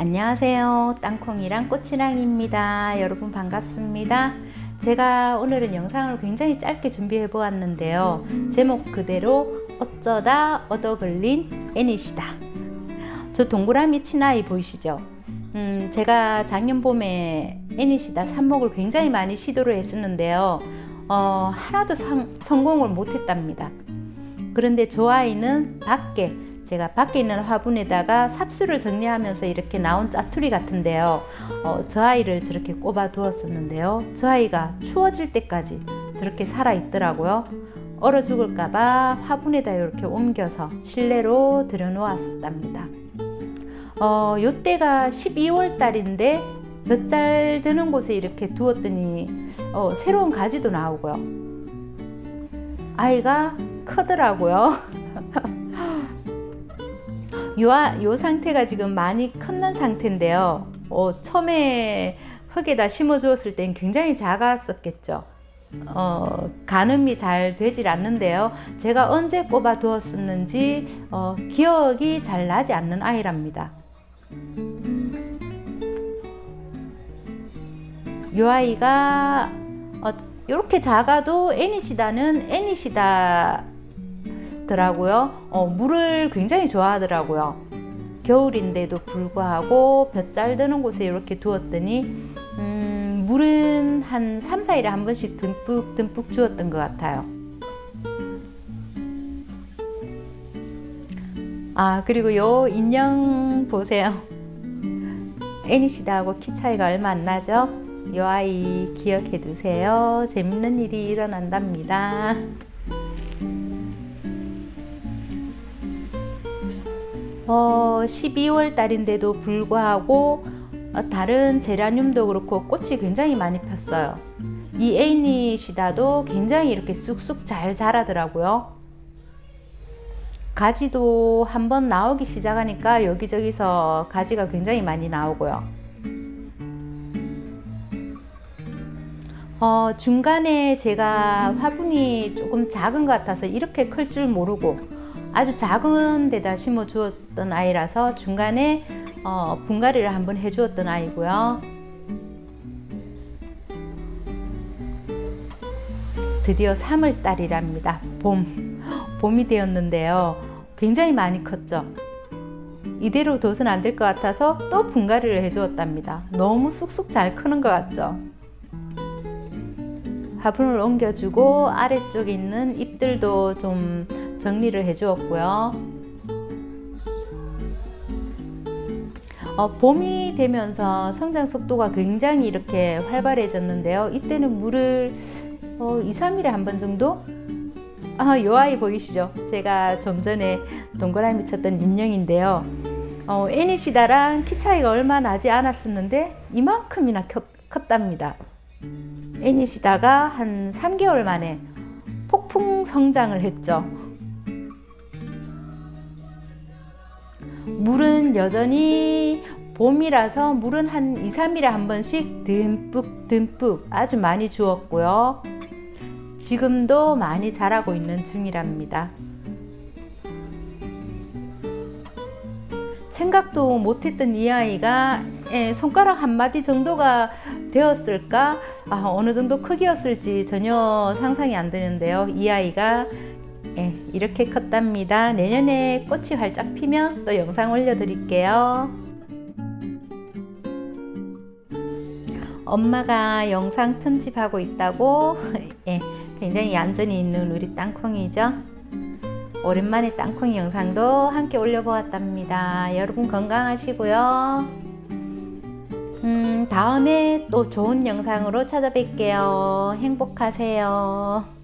안녕하세요. 땅콩이랑 꽃이랑입니다. 여러분 반갑습니다. 제가 오늘은 영상을 굉장히 짧게 준비해 보았는데요. 제목 그대로 어쩌다 얻어 걸린 애니시다. 저 동그라미 친아이 보이시죠? 음, 제가 작년 봄에 애니시다 삽목을 굉장히 많이 시도를 했었는데요. 어, 하나도 상, 성공을 못했답니다. 그런데 저 아이는 밖에 제가 밖에 있는 화분에다가 삽수를 정리하면서 이렇게 나온 짜투리 같은데요. 어, 저 아이를 저렇게 꼽아 두었었는데요. 저 아이가 추워질 때까지 저렇게 살아 있더라고요. 얼어 죽을까봐 화분에다 이렇게 옮겨서 실내로 들여놓았답니다. 어, 요때가 12월 달인데 몇잘 드는 곳에 이렇게 두었더니 어, 새로운 가지도 나오고요. 아이가 크더라고요. 요, 아- 요 상태가 지금 많이 컸는 상태인데요. 어, 처음에 흙에다 심어 주었을 땐 굉장히 작았었겠죠. 어, 가늠이 잘 되질 않는데요. 제가 언제 꼽아 두었었는지 어, 기억이 잘 나지 않는 아이랍니다. 요 아이가 어, 이렇게 작아도 애니시다는 애니시다 더라고요. 어, 물을 굉장히 좋아하더라고요. 겨울인데도 불구하고 볕잘 드는 곳에 이렇게 두었더니 음, 물은 한 3, 4일에 한 번씩 듬뿍 듬뿍 주었던 것 같아요. 아 그리고 요 인형 보세요. 애니시다하고 키 차이가 얼마 안 나죠? 요 아이 기억해 두세요. 재밌는 일이 일어난답니다. 어, 12월 달인데도 불구하고 어, 다른 제라늄도 그렇고 꽃이 굉장히 많이 폈어요. 이 에이니시다도 굉장히 이렇게 쑥쑥 잘 자라더라고요. 가지도 한번 나오기 시작하니까 여기저기서 가지가 굉장히 많이 나오고요. 어, 중간에 제가 화분이 조금 작은 것 같아서 이렇게 클 줄 모르고 아주 작은 데다 심어 주었던 아이라서 중간에 어, 분갈이를 한번 해 주었던 아이고요. 드디어 3월 달이랍니다. 봄. 봄이 되었는데요. 굉장히 많이 컸죠. 이대로 둬서는 안 될 것 같아서 또 분갈이를 해 주었답니다. 너무 쑥쑥 잘 크는 것 같죠. 화분을 옮겨주고 아래쪽에 있는 잎들도 좀 정리를 해 주었고요. 어, 봄이 되면서 성장 속도가 굉장히 이렇게 활발해졌는데요. 이때는 물을 어, 2, 3일에 한 번 정도? 아, 요 아이 보이시죠? 제가 좀 전에 동그라미 쳤던 인형인데요. 어, 애니시다랑 키 차이가 얼마 나지 않았었는데 이만큼이나 컸, 컸답니다. 애니시다가 한 3개월 만에 폭풍 성장을 했죠. 물은 여전히 봄이라서 물은 한 2, 3일에 한 번씩 듬뿍 듬뿍 아주 많이 주었고요. 지금도 많이 자라고 있는 중이랍니다. 생각도 못했던 이 아이가 예, 손가락 한 마디 정도가 되었을까? 아, 어느 정도 크기였을지 전혀 상상이 안 되는데요. 이 아이가 예, 이렇게 컸답니다. 내년에 꽃이 활짝 피면 또 영상 올려드릴게요. 엄마가 영상 편집하고 있다고 예, 굉장히 얌전히 있는 우리 땅콩이죠. 오랜만에 땅콩이 영상도 함께 올려보았답니다. 여러분 건강하시고요. 음, 다음에 또 좋은 영상으로 찾아뵐게요. 행복하세요.